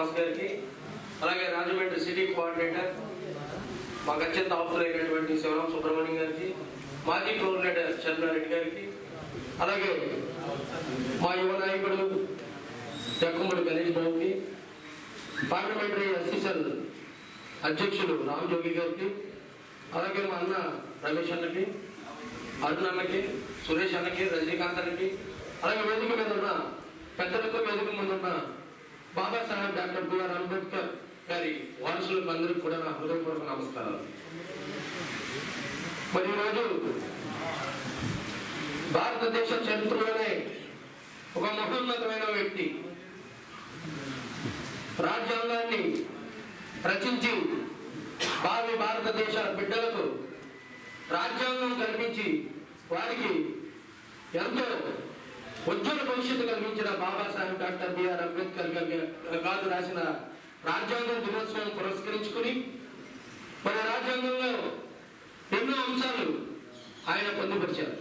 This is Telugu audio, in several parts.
శ్రీనివాస్ గారికి అలాగే రాజమండ్రి సిటీ కోఆర్డినేటర్ మాకు అత్యంత అవసరమైనటువంటి శివరాం సుబ్రహ్మణ్యం గారికి మాజీ కోఆర్డినేటర్ చంద్రారెడ్డి గారికి అలాగే మా యువ నాయకుడు జక్కుమడి గణేష్ బాబుకి పార్లమెంటరీ అసిస్టెంట్ అధ్యక్షుడు రామ్ జోగి గారికి అలాగే మా అన్న రమేష్ అన్నకి అరుణ్ అన్నకి సురేష్ అన్నకి రజనీకాంత్ అన్నకి అలాగే వేదిక మీద ఉన్న పెద్దలతో వేదిక ముందు బాబాసాహెబ్ డాక్టర్ బిఆర్ అంబేద్కర్ గారి వారసులకు అందరికీ కూడా నా హృదయపూర్వక నమస్కారాలు. మరి ఈరోజు భారతదేశ చరిత్రలోనే ఒక మహోన్నతమైన వ్యక్తి రాజ్యాంగాన్ని రచించి భావి భారతదేశ బిడ్డలకు రాజ్యాంగం కల్పించి వారికి ఎంతో ఉజ్వల భవిష్యత్తు కల్పించిన బాబాసాహెబ్ డాక్టర్ బిఆర్ అంబేద్కర్ గారు రాసిన రాజ్యాంగం దినోత్సవం పురస్కరించుకుని మన రాజ్యాంగంలో ఎన్నో అంశాలు ఆయన పొందుపరిచారు.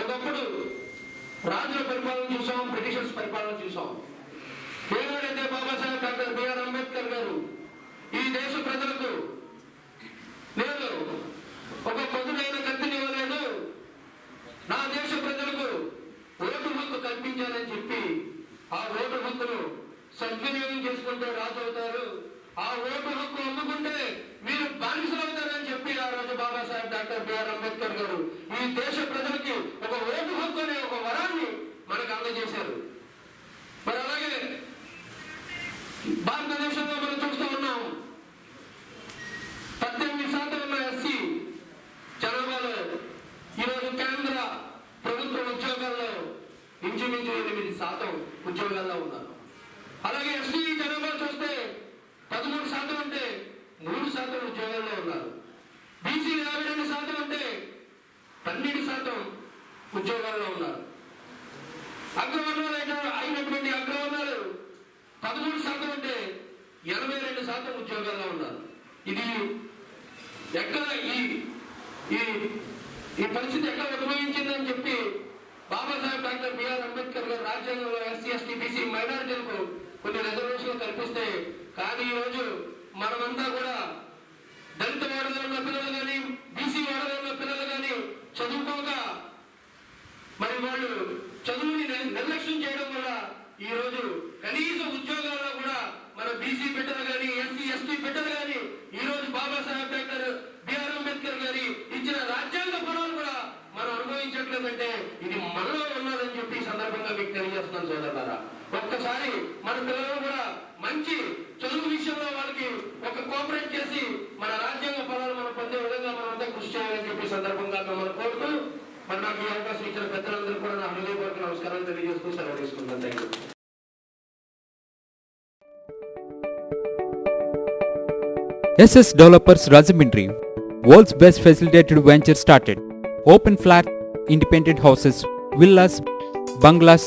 ఒకప్పుడు రాజుల పరిపాలన చూసాం బ్రిటిషర్స్ పరిపాలన చూసాం. ఏనాడైతే Babasaheb doctor B R Ambedkar garu ఈ దేశ ప్రజలకు నేను ఒక పొదునైన కత్తిని ఇవ్వలేదు నా దేశ ప్రజలకు ఓటు హక్కు కల్పించాలని చెప్పి ఆ ఓటు హక్కును సద్వినియోగం చేసుకుంటే రాజు అవుతారు ఆ ఓటు హక్కు అమ్ముకుంటే మీరు బానిసలు అవుతారని చెప్పి ఆ రోజు బాబాసాహెబ్ డాక్టర్ బిఆర్ అంబేద్కర్ గారు ఈ దేశ ప్రజలకి ఒక ఓటు హక్కు అనే ఒక వరాన్ని మనకు అందజేశారు. మరి అలాగే భారతదేశంలో మనం చూస్తూ ఉన్నాం. పద్దెనిమిది శాతం ఉన్న ఎస్సీ జనాభాలో ఈరోజు కేంద్ర ప్రభుత్వ ఉద్యోగాల్లో ఇంచుమించు ఎనిమిది శాతం ఉద్యోగాల్లో ఉన్నారు. అలాగే ఎస్టీ జనాభా చూస్తే పదమూడు శాతం అంటే మూడు శాతం ఉద్యోగాల్లో ఉన్నారు. బీసీ యాభై రెండు శాతం అంటే పన్నెండు శాతం ఉద్యోగాల్లో ఉన్నారు. అగ్రవర్ణాలు అయినటువంటి అగ్రవర్ణాలు పదమూడు శాతం అంటే ఎనభై రెండు శాతం ఉద్యోగాల్లో ఉన్నారు. ఇది ఎక్కడ ఈ ఈ ఈ పరిస్థితి ఎక్కడ ఉద్భవించిందని చెప్పి బాబాసాహెబ్ డాక్టర్ బిఆర్ అంబేద్కర్ గారు రాజ్యాంగంలో ఎస్సీ ఎస్టీ కల్పిస్తాయి కానీ ఈ రోజు మనమంతా కూడా దళిత వాడలో ఉన్న పిల్లలు కానీ బీసీ వాడలో ఉన్న పిల్లలు కానీ చదువుకోక మరి వాళ్ళు చదువుని నిర్లక్ష్యం చేయడం వల్ల ఈ రోజు కనీస ఉద్యోగాల్లో కూడా మన బీసీ బిడ్డలు కానీ ఎస్సీ ఎస్టీ బిడ్డలు కానీ ఈ రోజు బాబాసాహెబ్ డాక్టర్ బిఆర్ అంబేద్కర్ గారి ఇచ్చిన రాజ్యాంగ ఫలాలు కూడా మనం అనుభవించట్లేదంటే ఇది మనలో ఉన్నదని చెప్పి సందర్భంగా మీకు తెలియజేస్తున్నాను సోదరులారా. ఒక్కసారి మన పిల్లలు కూడా మంచి చదువు విషయంలో వాళ్ళకి ఒక కోఆపరేట్ చేసి మన రాజ్యాంగ ఫలాలు మనం పొందే విధంగా మనం అంతా కృషి చేయాలని చెప్పి సందర్భంగా మిమ్మల్ని కోరుతూ మరి నాకు ఈ అవకాశం ఇచ్చిన పెద్దలందరూ కూడా నా హృదయపూర్వక నమస్కారాలు తెలియజేస్తూ సెలవు తీసుకుంటాను thank you SS Developers Rajamindri, world's best facilitated venture started. Open flat, independent houses, villas, bungalows,